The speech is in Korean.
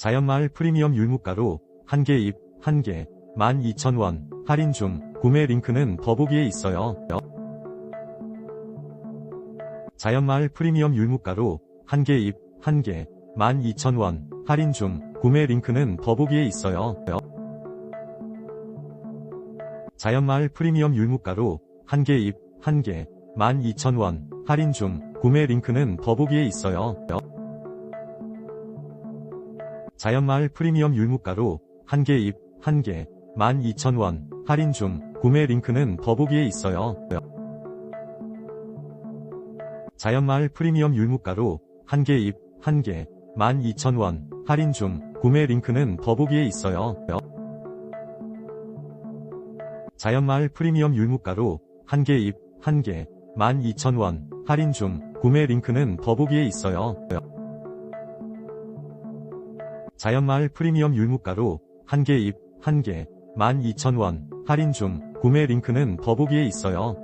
자연마을 프리미엄 율무가루 1개 잎 1개 12,000원 할인 중 구매 링크는 더보기에 있어요. 자연마을 프리미엄 율무가루 1개 잎 1개 12,000원 할인 중 구매 링크는 더보기에 있어요. 자연마을 프리미엄 율무가루 1개 잎 1개 12,000원 할인 중 구매 링크는 더보기에 있어요. 자연마을 프리미엄 율무가루 1개 잎 1개 12,000원 할인 중 구매 링크는 더보기에 있어요. 자연마을 프리미엄 율무가루 1개 잎 1개 12,000원 할인 중 구매 링크는 더보기에 있어요. 자연마을 프리미엄 율무가루 1개 잎 1개 12,000원 할인 중 구매 링크는 더보기에 있어요. 자연마을 프리미엄 율무가루 1개 잎 1개 12,000원 할인 중 구매 링크는 더보기에 있어요.